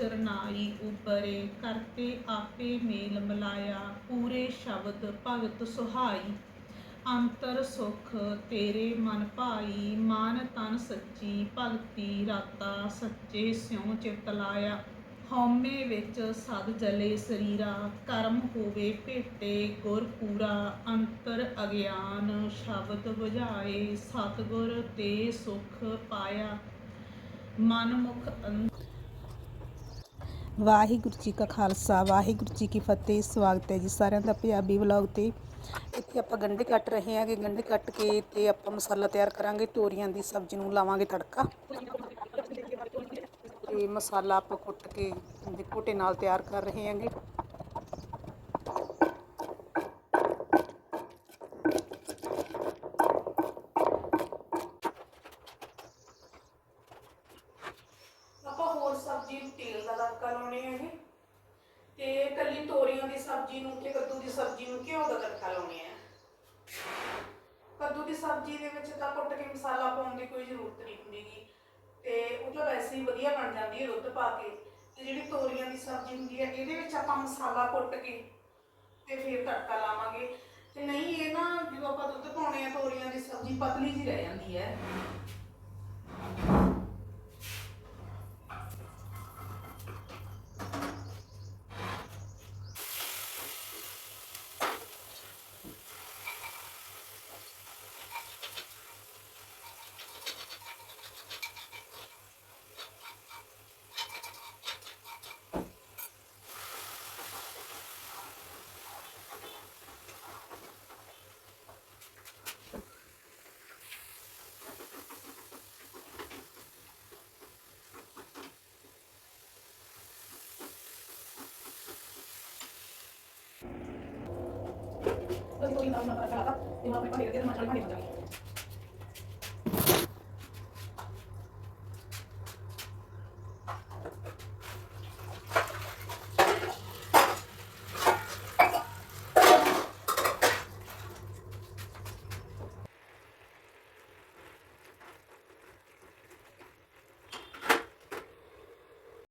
ਸ਼ਰਨਾਈ ਉਪਰੇ ਕਰਤੇ ਆਪੇ ਮੇਲ ਮਲਾਇਆ, ਪੂਰੇ ਸ਼ਬਦ ਭਗਤ ਸੁਹਾਈ। ਅੰਤਰ ਸੁਖ ਤੇਰੇ ਮਨ ਭਾਈ, ਮਨ ਤਨ ਸੱਚੀ, ਭਗਤੀ ਰਾਤਾ ਸੱਚੇ ਸਿਉ ਚਿਤ ਲਾਇਆ ਹਉਮੈ ਵਿੱਚ ਸਦ ਜਲੇ ਸਰੀਰਾ, ਕਰਮ ਹੋਵੇ ਭੇਟੇ ਗੁਰ ਪੂਰਾ। ਅੰਤਰ ਅਗਿਆਨ ਸ਼ਬਦ 부ਝਾਏ ਸਤਿਗੁਰ ਤੇ ਸੁਖ ਪਾਇਆ। ਮਨ ਮੁਖ ਅੰਤ ਵਾਹਿਗੁਰੂ ਜੀ ਕਾ ਖਾਲਸਾ, ਵਾਹਿਗੁਰੂ ਜੀ ਕੀ ਫਤਿਹ। ਸਵਾਗਤ ਹੈ ਜੀ ਸਾਰਿਆਂ ਦਾ ਪੰਜਾਬੀ ਵਲੌਗ ਤੇ। ਇੱਥੇ ਆਪਾਂ ਗੰਢੇ ਕੱਟ ਰਹੇ ਹਾਂਗੇ, ਗੰਢੇ ਕੱਟ ਕੇ ਤੇ ਆਪਾਂ ਮਸਾਲਾ ਤਿਆਰ ਕਰਾਂਗੇ, ਤੋਰੀਆਂ ਦੀ ਸਬਜ਼ੀ ਨੂੰ ਲਾਵਾਂਗੇ ਤੜਕਾ। ਤੇ ਮਸਾਲਾ ਆਪਾਂ ਕੁੱਟ ਕੇ ਦੇ ਕੋਟੇ ਨਾਲ ਤਿਆਰ ਕਰ ਰਹੇ ਹਾਂਗੇ ਆਪਾਂ ਹੋਰ ਸਬਜ਼ੀ ਤੇਲ ਦਾ ਤੜਕਾ ਲਾਉਣੇ ਹੈਗੇ ਤੇ ਕੱਲੀ ਤੋਰੀਆਂ ਦੀ ਸਬਜ਼ੀ ਨੂੰ ਤੇ ਕੱਦੂ ਦੀ ਸਬਜ਼ੀ ਨੂੰ ਘਿਓ ਦਾ ਤੜਕਾ ਲਾਉਣੇ ਆ। ਕੱਦੂ ਦੀ ਸਬਜ਼ੀ ਦੇ ਵਿੱਚ ਤਾਂ ਕੁੱਟ ਕੇ ਮਸਾਲਾ ਪਾਉਣ ਦੀ ਕੋਈ ਜ਼ਰੂਰਤ ਨਹੀਂ ਹੁੰਦੀਗੀ। ਤੇ ਉਹ ਤਾਂ ਵੈਸੇ ਹੀ ਵਧੀਆ ਬਣ ਜਾਂਦੀ ਹੈ ਦੁੱਧ ਪਾ ਕੇ। ਤੇ ਜਿਹੜੀ ਤੋਰੀਆਂ ਦੀ ਸਬਜ਼ੀ ਹੁੰਦੀ ਹੈ, ਇਹਦੇ ਵਿੱਚ ਆਪਾਂ ਮਸਾਲਾ ਕੁੱਟ ਕੇ ਤੇ ਫਿਰ ਤੜਕਾ ਲਾਵਾਂਗੇ। ਤੇ ਨਹੀਂ, ਇਹ ਨਾ ਜਦੋਂ ਆਪਾਂ ਦੁੱਧ ਪਾਉਣੇ ਆ, ਤੋਰੀਆਂ ਦੀ ਸਬਜ਼ੀ ਪਤਲੀ ਜਿਹੀ ਰਹਿ ਜਾਂਦੀ ਹੈ। ini tahun berapa? Lima puluh lima, tiga tiga, lima puluh lima, lima.